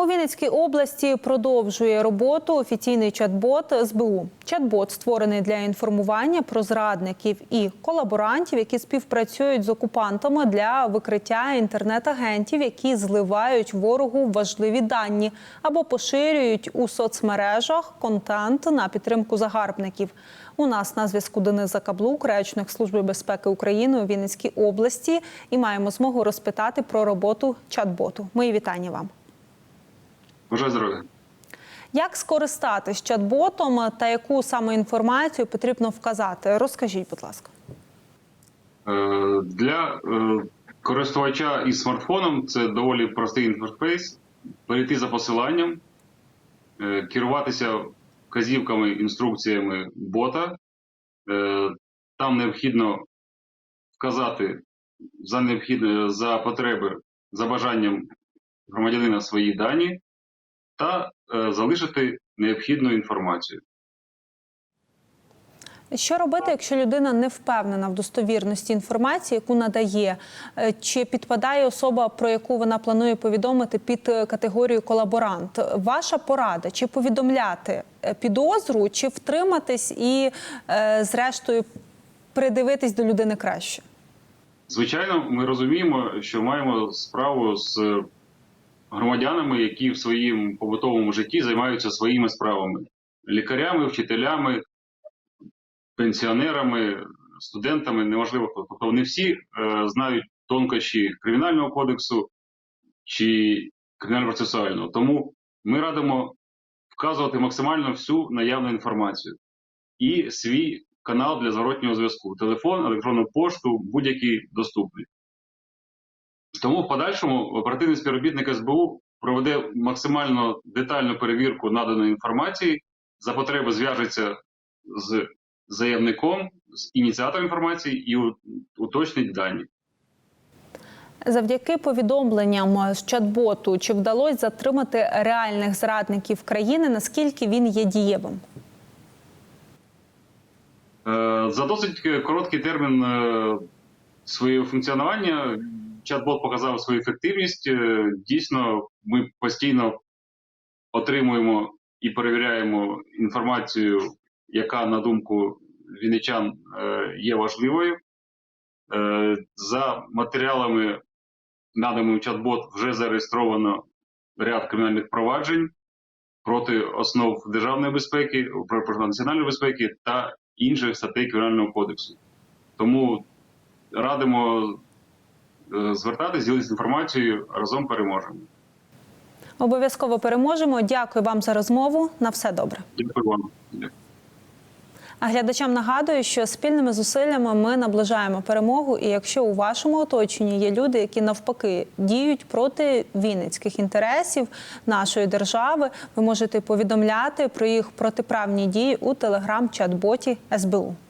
У Вінницькій області продовжує роботу офіційний чат-бот СБУ. Чат-бот створений для інформування про зрадників і колаборантів, які співпрацюють з окупантами для викриття інтернет-агентів, які зливають ворогу важливі дані або поширюють у соцмережах контент на підтримку загарбників. У нас на зв'язку Денис Закаблук, речник Служби безпеки України у Вінницькій області, і маємо змогу розпитати про роботу чат-боту. Мої вітання вам. Бажаю здоров'я. Як скористатись чат-ботом та яку саме інформацію потрібно вказати? Розкажіть, будь ласка. Е, Для е, користувача із смартфоном це доволі простий інтерфейс. Перейти за посиланням, е, керуватися вказівками, інструкціями бота. Там необхідно вказати за необхідне за потреби, за бажанням громадянина свої дані та е, залишити необхідну інформацію. Що робити, якщо людина не впевнена в достовірності інформації, яку надає? Е, Чи підпадає особа, про яку вона планує повідомити під е, категорію колаборант? Ваша порада чи повідомляти підозру, чи втриматись і, зрештою, придивитись до людини краще? Звичайно, ми розуміємо, що маємо справу з громадянами, які в своїм побутовому житті займаються своїми справами: лікарями, вчителями, пенсіонерами, студентами, неважливо. Тобто вони всі е, знають тонкощі кримінального кодексу чи кримінально-процесуального. Тому ми радимо вказувати максимально всю наявну інформацію і свій канал для зворотнього зв'язку: телефон, електронну пошту, будь-який доступний. Тому в подальшому оперативний співробітник СБУ проведе максимально детальну перевірку наданої інформації, за потреби зв'яжеться з заявником, з ініціатором інформації і уточнить дані. Завдяки повідомленням з чат-боту, чи вдалося затримати реальних зрадників країни? Наскільки він є дієвим? Е, За досить короткий термін е, свого функціонування чат-бот показав свою ефективність. Е, Дійсно, ми постійно отримуємо і перевіряємо інформацію, яка, на думку вінничан, е, є важливою. Е, За матеріалами, наданими в чат-бот, вже зареєстровано ряд кримінальних проваджень проти основ державної безпеки, про національної безпеки та інших статей Кримінального кодексу. Тому радимо звертатись, ділитися інформацією, разом переможемо. Обов'язково переможемо. Дякую вам за розмову. На все добре. Дякую вам. А глядачам нагадую, що спільними зусиллями ми наближаємо перемогу. І якщо у вашому оточенні є люди, які навпаки діють проти вінницьких інтересів нашої держави, ви можете повідомляти про їх протиправні дії у телеграм-чат-боті СБУ.